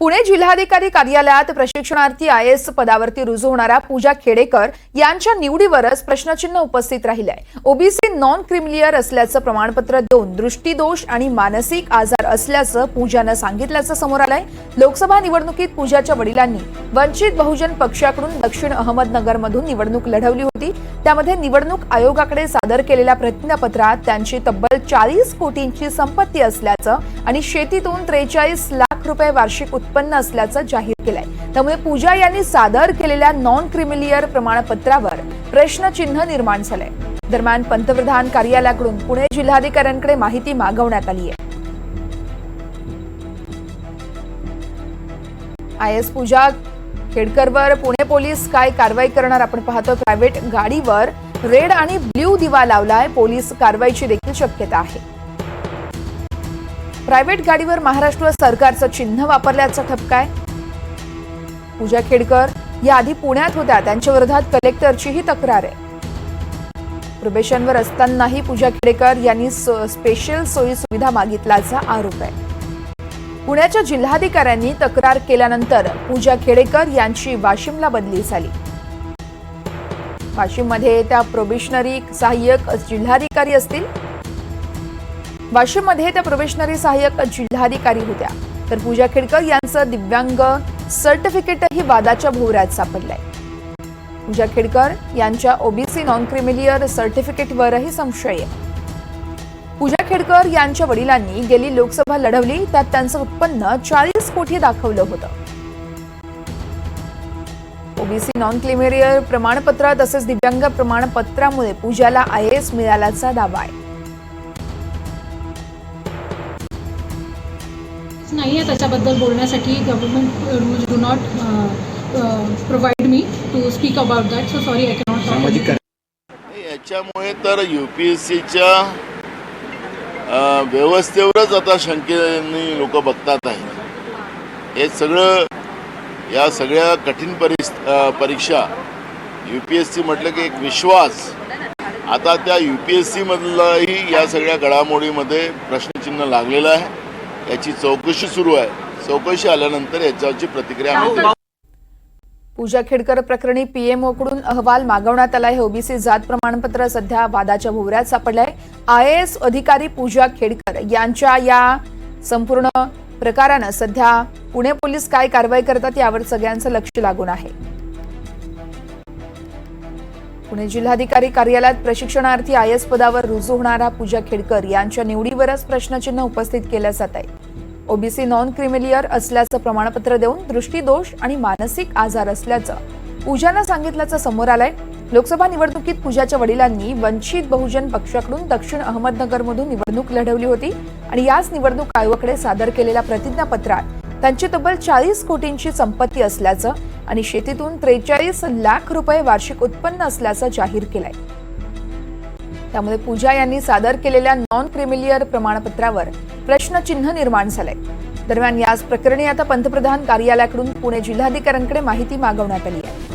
पुणे जिल्हाधिकारी कार्यालयात प्रशिक्षणार्थी आय एस पदावरती रुजू होणाऱ्या पूजा खेडेकर यांच्या निवडीवरच प्रश्नचिन्ह उपस्थित राहिलंय ओबीसी नॉन क्रिमिलियर असल्याचं प्रमाणपत्र देऊन दृष्टीदोष आणि मानसिक आजार असल्याचं पूजानं सांगितल्याचं समोर आलंय. लोकसभा निवडणुकीत पूजाच्या वडिलांनी वंचित बहुजन पक्षाकडून दक्षिण अहमदनगरमधून निवडणूक लढवली होती. त्यामध्ये निवडणूक आयोगाकडे सादर केलेल्या प्रतिज्ञापत्रात त्यांची तब्बल चाळीस कोटींची संपत्ती असल्याचं आणि शेतीतून त्रेचाळीस लाख रुपये वार्षिक उत्पन्न असल्याचं जाहीर केलंय. त्यामुळे पूजा यांनी सादर केलेल्या नॉन क्रिमिलियर प्रमाणपत्रावर प्रश्नचिन्ह निर्माण झालंय. दरम्यान पंतप्रधान कार्यालयाकडून पुणे जिल्हाधिकाऱ्यांकडे माहिती मागवण्यात आली आहे. आय एस पूजा खेडकरवर पुणे पोलीस काय कारवाई करणार आपण पाहतो. प्रायव्हेट गाडीवर रेड आणि ब्ल्यू दिवा लावलाय. पोलीस कारवाईची देखील शक्यता आहे. प्रायव्हेट गाडीवर महाराष्ट्र सरकारचं चिन्ह वापरल्याचा ठपका आहे. पूजा खेडकर या आधी पुण्यात होत्या. त्यांच्या विरोधात कलेक्टरचीही तक्रार आहे. प्रोबेशनवर असतानाही पूजा खेडेकर यांनी स्पेशल सोयी सुविधा मागितल्याचा आरोप आहे. पुण्याच्या जिल्हाधिकाऱ्यांनी तक्रार केल्यानंतर पूजा खेडेकर यांची वाशिमला बदली झाली. वाशिममध्ये त्या प्रोबेशनरी सहाय्यक जिल्हाधिकारी असतील. वाशिममध्ये त्या प्रोबेशनरी सहाय्यक जिल्हाधिकारी होत्या. तर पूजा खेडकर यांचं दिव्यांग सर्टिफिकेटही वादाच्या भोवऱ्यात सापडलंय. पूजा खेडकर यांच्या ओबीसी नॉन क्रिमिलियर सर्टिफिकेटवरही संशय आहे. खेडकर यांच्या वडिलांनी गेली लोकसभा लढवली त्यात त्यांचं उत्पन्न चाळीस कोटी दाखवलं होतं. ओबीसी नॉन क्लिमेरियर प्रमाणपत्र तसेच दिव्यांग प्रमाणपत्रामुळे पूजाला आय एस मिळाल्याचा दावा आहे. नाही आहे त्याच्याबद्दल बोलण्यासाठी government rules do not provide me to speak about that so sorry I cannot याच्यामुळे तर यू पी एस सीच्या व्यवस्थेवरच आता शंकेने लोक बघतात आहेत हे सगळं या सगळ्या कठीण परिस परीक्षा यू पी एस सी म्हटलं की एक विश्वास. आता त्या यू पी एस सीमधलाही या सगळ्या घडामोडीमध्ये प्रश्नचिन्ह लागलेलं आहे. याची चौकशी सुरू आहे. चौकशी आल्यानंतर याच्यावरची प्रतिक्रिया आम्ही पूजा खेडकर प्रकरणी पीएमओकडून अहवाल मागवण्यात आलाय. हे ओबीसी जात प्रमाणपत्र सध्या वादाच्या भोवऱ्यात सापडलंय. आय एस अधिकारी पूजा खेडकर यांच्या या संपूर्ण प्रकारानं सध्या पुणे पोलीस काय कारवाई करतात यावर सगळ्यांचं लक्ष लागून आहे. पुणे जिल्हाधिकारी कार्यालयात प्रशिक्षणार्थी आय एस पदावर रुजू होणारा पूजा खेडकर यांच्या निवडीवरच प्रश्नचिन्ह उपस्थित केलं जात आहे. ओबीसी नॉन क्रिमिलियर असल्याचं प्रमाणपत्र देऊन दृष्टीदोष आणि मानसिक आजार असल्याचं पूजानं सांगितल्याचं समोर आलंय. लोकसभा निवडणुकीत पूजाच्या वडिलांनी वंचित बहुजन पक्षाकडून दक्षिण अहमदनगरमधून निवडणूक लढवली होती आणि याच निवडणूक आयोगाकडे सादर केलेल्या प्रतिज्ञापत्रात त्यांची तब्बल चाळीस कोटींची संपत्ती असल्याचं आणि शेतीतून त्रेचाळीस लाख रुपये वार्षिक उत्पन्न असल्याचं जाहीर केलंय. त्यामुळे पूजा यांनी सादर केलेल्या नॉन क्रिमिलियर प्रमाणपत्रावर प्रश्नचिन्ह निर्माण झालंय. दरम्यान याच प्रकरणी आता पंतप्रधान कार्यालयाकडून पुणे जिल्हाधिकाऱ्यांकडे माहिती मागवण्यात आली आहे.